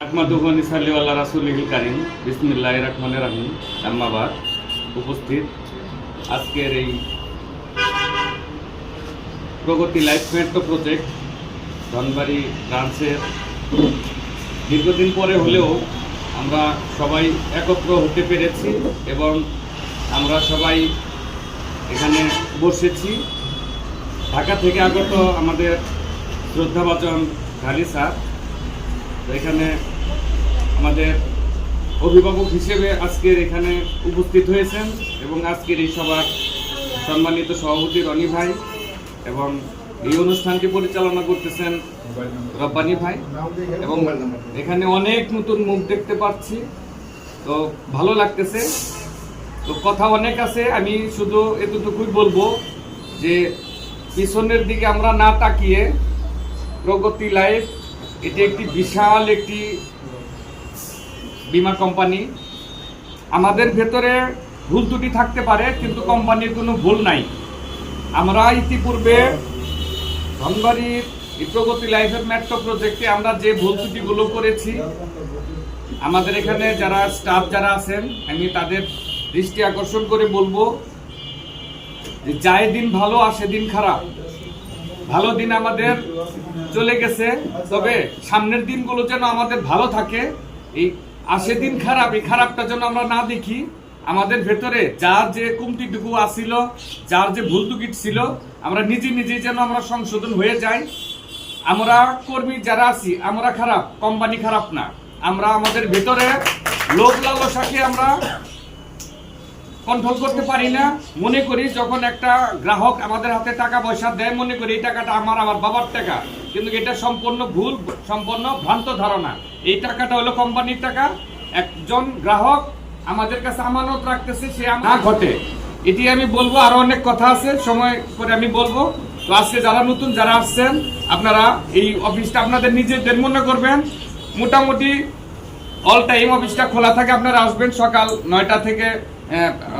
আহমদুবনী সাল্লি আল্লাহ রাসুল কারিম। বিসমিল্লাহ রহমানের রাহিম। আম্মাবাদ। উপস্থিত। আজকের এই Pragati life metro project, Dhanbari ব্রাঞ্চের। দীর্ঘদিন পরে হলেও আমরা সবাই একত্র হতে পেরেছি এবং আমরা সবাই এখানে বসেছি। ঢাকা থেকে আগত আমাদের শ্রদ্ধাভাজন ঘালি স্যার। এখানে আমাদের অভিভাবক হিসেবে আজকের এখানে উপস্থিত হয়েছেন এবং আজকের এই সভার সম্মানিত সভাপতি রনি ভাই এবং এই অনুষ্ঠানটি পরিচালনা করতেছেন রব্বানি ভাই। এবং এখানে অনেক নতুন মুখ দেখতে পাচ্ছি। তো ভালো লাগতেছে। তো কথা অনেক আছে, আমি শুধু এতটুকুই বলব যে পিছনের দিকে আমরা না তাকিয়ে প্রগতি লাইফ এটি একটি বিশাল একটি বিমা কোম্পানি। আমাদের ভেতরে ভুল ত্রুটি থাকতে পারে, কিন্তু কোম্পানির কোনো ভুল নাই। আমরা ইতিপূর্বে ধনবাড়ির এই প্রগতি লাইফের মেট্রো প্রজেক্টে আমরা যে ভুল ত্রুটিগুলো করেছি, আমাদের এখানে যারা স্টাফ যারা আছেন, আমি তাদের দৃষ্টি আকর্ষণ করে বলব যে যায় দিন ভালো আসে দিন খারাপ। ভালো দিন আমাদের চলে গেছে, তবে সামনের দিনগুলো যেন আমাদের ভালো থাকে। এই আসে দিন খারাপ, এই খারাপটা যেন আমরা না দেখি। আমাদের ভেতরে যার যে কমতিটুকু আসিল যার যে ভুল টুকিট ছিল, আমরা নিজে নিজে যেন আমরা সংশোধন হয়ে যাই। আমরা কর্মী যারা আছি, আমরা খারাপ, কোম্পানি খারাপ না। আমরা আমাদের ভেতরে লোক লালসাকে আমরা কন্ট্রোল করতে পারি না। মনে করি যখন একটা গ্রাহক আমাদের হাতে টাকা পয়সা দেয়, মনে করি এই টাকাটা আমার আমার বাবার টাকা। কিন্তু এটা সম্পূর্ণ ভুল, সম্পূর্ণ ভ্রান্ত ধারণা। এই টাকাটা হলো কোম্পানির টাকা। একজন গ্রাহক আমাদের কাছে আমানত রাখতেছে, সে না ঘটে। এটি আমি বলব, আরও অনেক কথা আছে, সময় করে আমি বলব। তো আজকে যারা নতুন, যারা আসছেন, আপনারা এই অফিসটা আপনাদের নিজেদের মনে করবেন। মোটামুটি অল টাইম অফিসটা খোলা থাকে, আপনারা আসবেন সকাল নয়টা থেকে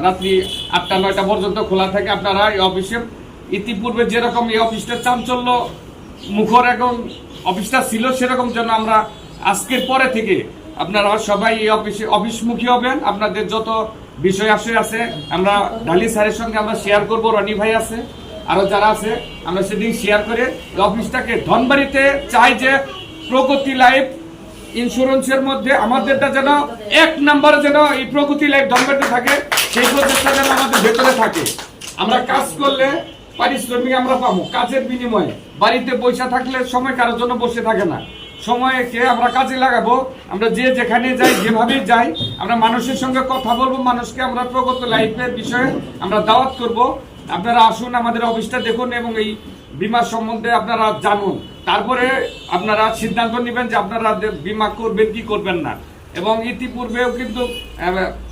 রাত্রি আটটা, নয়টা পর্যন্ত খোলা থাকে আপনারা এই অফিসে। ইতিপূর্বে যেরকম এই অফিসটা চাঞ্চল্য মুখর এবং অফিসটা ছিল সেরকম যেন আমরা আজকের পরে থেকে আপনারা সবাই এই অফিসে অফিসমুখী হবেন। আপনাদের যত বিষয় আশয় আছে, আমরা ঢালি স্যারের সঙ্গে আমরা শেয়ার করব, রনি ভাই আছে, আরও যারা আছে, আমরা সেদিন শেয়ার করে অফিসটাকে ধনবাড়িতে চাই যে প্রগতি লাইফ ইন্স্যুরেন্সের মধ্যে আমাদেরটা যেন এক নাম্বারে যেন এই প্রগতি লাইফ দমবাড়িতে থাকে, সেই প্রচেষ্টা যেন আমাদের ভেতরে থাকে। আমরা কাজ করলে পারিশ্রমিক আমরা পাবো, কাজের বিনিময়ে। বাড়িতে পয়সা থাকলে সময় কারোর জন্য বসে থাকে না। সময়কে আমরা কাজে লাগাবো, আমরা যে যেখানে যাই যেভাবে যাই, আমরা মানুষের সঙ্গে কথা বলব, মানুষকে আমরা প্রগত লাইফের বিষয়ে আমরা দাওয়াত করব। আপনারা আসুন আমাদের অফিসটা দেখুন এবং এই বিমা সম্বন্ধে আপনারা জানুন। তারপরে আপনারা সিদ্ধান্ত নেবেন যে আপনারা বিমা করবেন কি করবেন না। এবং ইতিপূর্বেও কিন্তু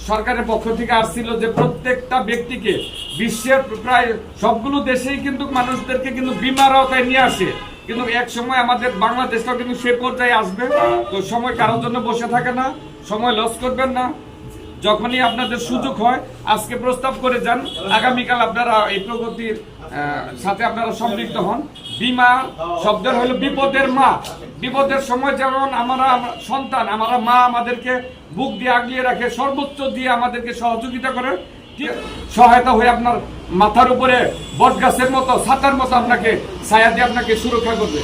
সরকারের পক্ষ থেকে আসছিল যে প্রত্যেকটা ব্যক্তিকে বিশ্বের প্রায় সবগুলো দেশেই কিন্তু মানুষদেরকে কিন্তু বিমার আওতায় নিয়ে আসে। কিন্তু এক সময় আমাদের বাংলাদেশটাও কিন্তু সে পর্যায়ে আসবে। তো সময় কারোর জন্য বসে থাকে না, সময় লস করবেন না। যখনই আপনাদের সুযোগ হয়, আজকে প্রস্তাব করে যান। আগামীকাল আপনারা এই প্রগতির সাথে আপনারা সম্পৃক্ত হন। বিমা শব্দের হলো বিপদের মা। বিপদের সময় যেমন আমরা সন্তান, আমরা মা আমাদেরকে বুক দিয়ে আগলিয়ে রাখে, সর্বোচ্চ দিয়ে আমাদেরকে সহযোগিতা করে সহায়তা হয়ে আপনার মাথার উপরে বট গাছের মতো, ছাতার মতো আপনাকে ছায়া দিয়ে আপনাকে সুরক্ষা করবে।